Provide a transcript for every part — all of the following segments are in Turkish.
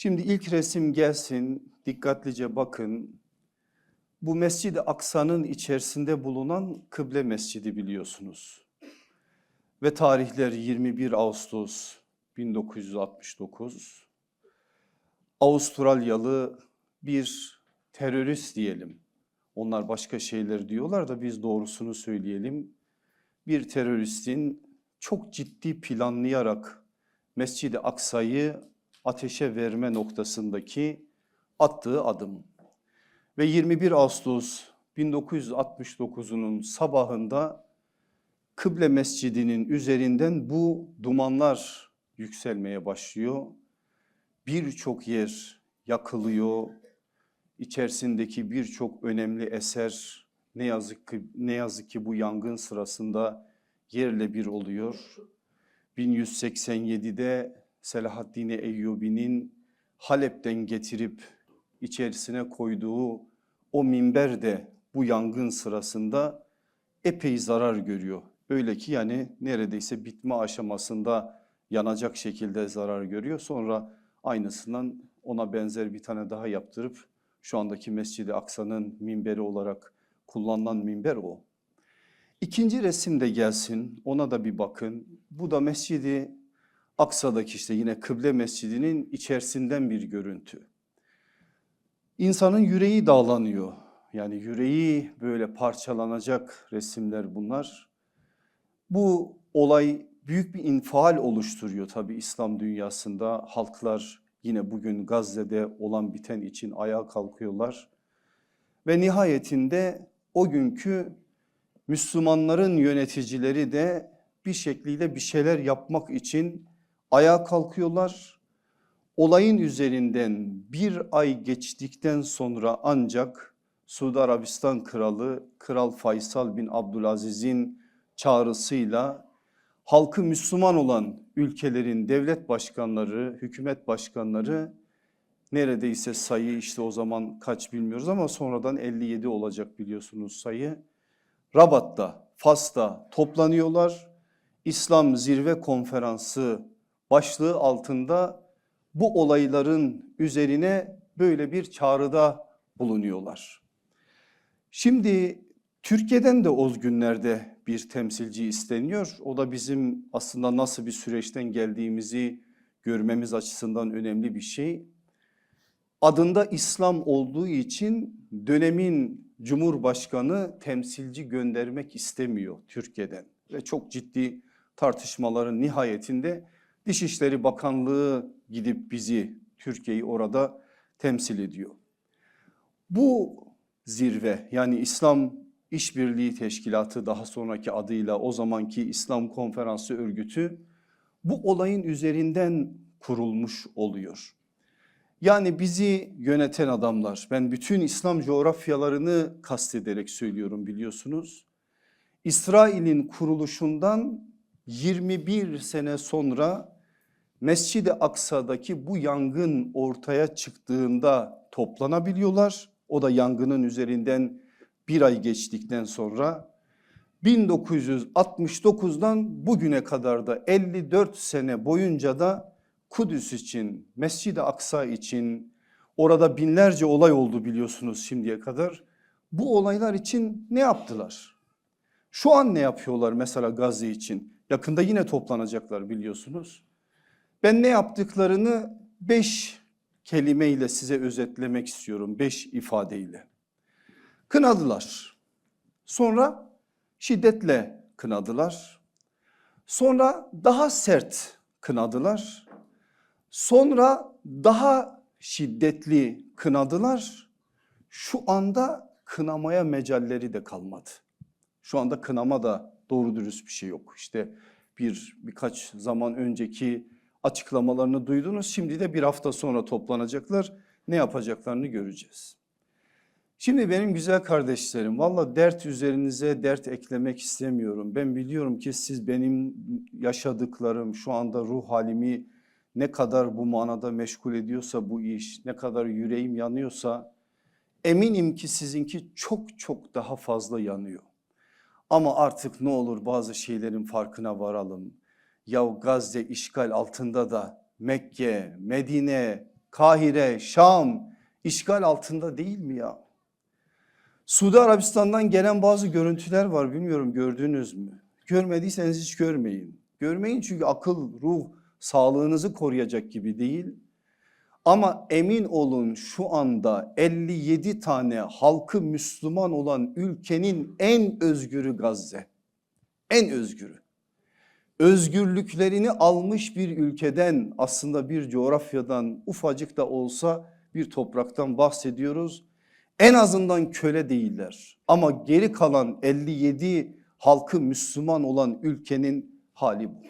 Şimdi ilk resim gelsin, dikkatlice bakın. Bu Mescid-i Aksa'nın içerisinde bulunan Kıble Mescidi biliyorsunuz. Ve tarihler 21 Ağustos 1969. Avustralyalı bir terörist diyelim. Onlar başka şeyler diyorlar da biz doğrusunu söyleyelim. Bir teröristin çok ciddi planlayarak Mescid-i Aksa'yı ateşe verme noktasındaki attığı adım. Ve 21 Ağustos 1969'unun sabahında Kıble Mescidi'nin üzerinden bu dumanlar yükselmeye başlıyor. Birçok yer yakılıyor. İçerisindeki birçok önemli eser ne yazık ki ne yazık ki bu yangın sırasında yerle bir oluyor. 1187'de Selahaddin Eyyubi'nin Halep'ten getirip içerisine koyduğu o minber de bu yangın sırasında epey zarar görüyor. Öyle ki yani neredeyse bitme aşamasında yanacak şekilde zarar görüyor. Sonra aynısından ona benzer bir tane daha yaptırıp şu andaki Mescid-i Aksa'nın minberi olarak kullanılan minber o. İkinci resim de gelsin ona da bir bakın. Bu da Mescid-i Aksa'daki işte yine Kıble Mescidi'nin içerisinden bir görüntü. İnsanın yüreği dağlanıyor. Yani yüreği böyle parçalanacak resimler bunlar. Bu olay büyük bir infial oluşturuyor tabii İslam dünyasında. Halklar yine bugün Gazze'de olan biten için ayağa kalkıyorlar. Ve nihayetinde o günkü Müslümanların yöneticileri de bir şekliyle bir şeyler yapmak için ayağa kalkıyorlar. Olayın üzerinden bir ay geçtikten sonra ancak Suudi Arabistan Kralı Kral Faysal bin Abdülaziz'in çağrısıyla halkı Müslüman olan ülkelerin devlet başkanları, hükümet başkanları neredeyse sayı işte o zaman kaç bilmiyoruz ama sonradan 57 olacak biliyorsunuz sayı. Rabat'ta, Fas'ta toplanıyorlar. İslam Zirve Konferansı başlığı altında bu olayların üzerine böyle bir çağrıda bulunuyorlar. Şimdi Türkiye'den de o günlerde bir temsilci isteniyor. O da bizim aslında nasıl bir süreçten geldiğimizi görmemiz açısından önemli bir şey. Adında İslam olduğu için dönemin Cumhurbaşkanı temsilci göndermek istemiyor Türkiye'den. Ve çok ciddi tartışmaların nihayetinde Dışişleri Bakanlığı gidip bizi Türkiye'yi orada temsil ediyor. Bu zirve yani İslam İşbirliği Teşkilatı daha sonraki adıyla o zamanki İslam Konferansı Örgütü bu olayın üzerinden kurulmuş oluyor. Yani bizi yöneten adamlar ben bütün İslam coğrafyalarını kastederek söylüyorum biliyorsunuz. İsrail'in kuruluşundan 21 sene sonra Mescid-i Aksa'daki bu yangın ortaya çıktığında toplanabiliyorlar. O da yangının üzerinden bir ay geçtikten sonra 1969'dan bugüne kadar da 54 sene boyunca da Kudüs için, Mescid-i Aksa için orada binlerce olay oldu biliyorsunuz şimdiye kadar. Bu olaylar için ne yaptılar? Şu an ne yapıyorlar mesela Gazze için? Yakında yine toplanacaklar biliyorsunuz. Ben ne yaptıklarını beş kelimeyle size özetlemek istiyorum. Beş ifadeyle. Kınadılar. Sonra şiddetle kınadılar. Sonra daha sert kınadılar. Sonra daha şiddetli kınadılar. Şu anda kınamaya mecalleri de kalmadı. Şu anda kınama da doğru dürüst bir şey yok. İşte bir birkaç zaman önceki açıklamalarını duydunuz. Şimdi de bir hafta sonra toplanacaklar. Ne yapacaklarını göreceğiz. Şimdi benim güzel kardeşlerim valla dert üzerinize dert eklemek istemiyorum. Ben biliyorum ki siz benim yaşadıklarım şu anda ruh halimi ne kadar bu manada meşgul ediyorsa bu iş ne kadar yüreğim yanıyorsa eminim ki sizinki çok çok daha fazla yanıyor. Ama artık ne olur bazı şeylerin farkına varalım. Ya Gazze işgal altında da Mekke, Medine, Kahire, Şam işgal altında değil mi ya? Suudi Arabistan'dan gelen bazı görüntüler var bilmiyorum gördünüz mü? Görmediyseniz hiç görmeyin. Görmeyin çünkü akıl, ruh, sağlığınızı koruyacak gibi değil. Ama emin olun şu anda 57 tane halkı Müslüman olan ülkenin en özgürü Gazze. En özgürü. Özgürlüklerini almış bir ülkeden aslında bir coğrafyadan ufacık da olsa bir topraktan bahsediyoruz. En azından köle değiller ama geri kalan 57 halkı Müslüman olan ülkenin hali bu.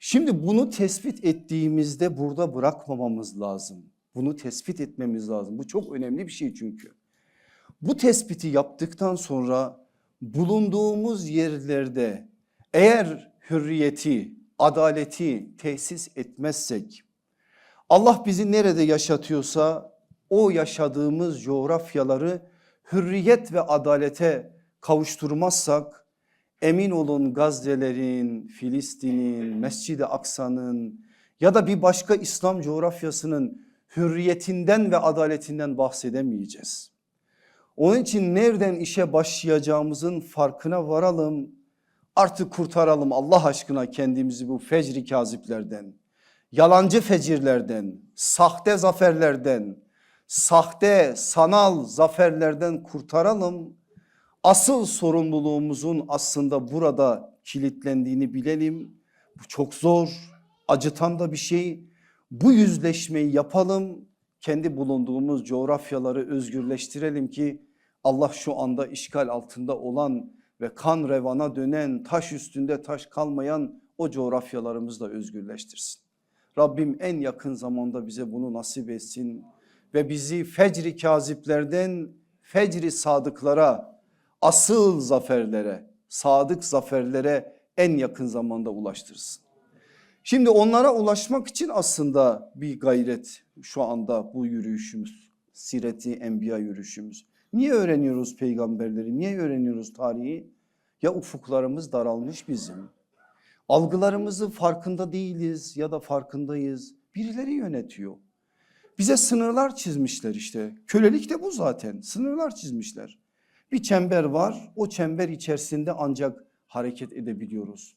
Şimdi bunu tespit ettiğimizde burada bırakmamamız lazım. Bunu tespit etmemiz lazım. Bu çok önemli bir şey çünkü. Bu tespiti yaptıktan sonra bulunduğumuz yerlerde eğer hürriyeti, adaleti tesis etmezsek Allah bizi nerede yaşatıyorsa o yaşadığımız coğrafyaları hürriyet ve adalete kavuşturmazsak emin olun Gazze'lerin, Filistin'in, Mescid-i Aksa'nın ya da bir başka İslam coğrafyasının hürriyetinden ve adaletinden bahsedemeyeceğiz. Onun için nereden işe başlayacağımızın farkına varalım. Artık kurtaralım Allah aşkına kendimizi bu fecri kaziplerden, yalancı fecirlerden, sahte zaferlerden, sahte sanal zaferlerden kurtaralım. Asıl sorumluluğumuzun aslında burada kilitlendiğini bilelim. Bu çok zor, acıtan da bir şey. Bu yüzleşmeyi yapalım. Kendi bulunduğumuz coğrafyaları özgürleştirelim ki Allah şu anda işgal altında olan ve kan revana dönen, taş üstünde taş kalmayan o coğrafyalarımızı da özgürleştirsin. Rabbim en yakın zamanda bize bunu nasip etsin ve bizi fecri kaziplerden fecri sadıklara, asıl zaferlere, sadık zaferlere en yakın zamanda ulaştırsın. Şimdi onlara ulaşmak için aslında bir gayret şu anda bu yürüyüşümüz, sireti enbiya yürüyüşümüz. Niye öğreniyoruz peygamberleri, niye öğreniyoruz tarihi? Ya ufuklarımız daralmış bizim, algılarımızı farkında değiliz ya da farkındayız. Birileri yönetiyor. Bize sınırlar çizmişler işte. Kölelik de bu zaten. Sınırlar çizmişler. Bir çember var. O çember içerisinde ancak hareket edebiliyoruz.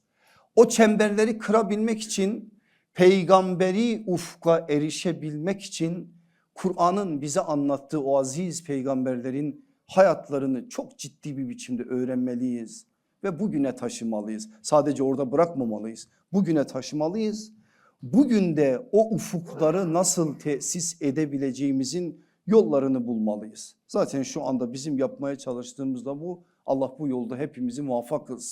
O çemberleri kırabilmek için peygamberi ufka erişebilmek için Kur'an'ın bize anlattığı o aziz peygamberlerin hayatlarını çok ciddi bir biçimde öğrenmeliyiz ve bugüne taşımalıyız. Sadece orada bırakmamalıyız. Bugüne taşımalıyız. Bugün de o ufukları nasıl tesis edebileceğimizin yollarını bulmalıyız. Zaten şu anda bizim yapmaya çalıştığımız da bu. Allah bu yolda hepimizi muvaffak kılsın.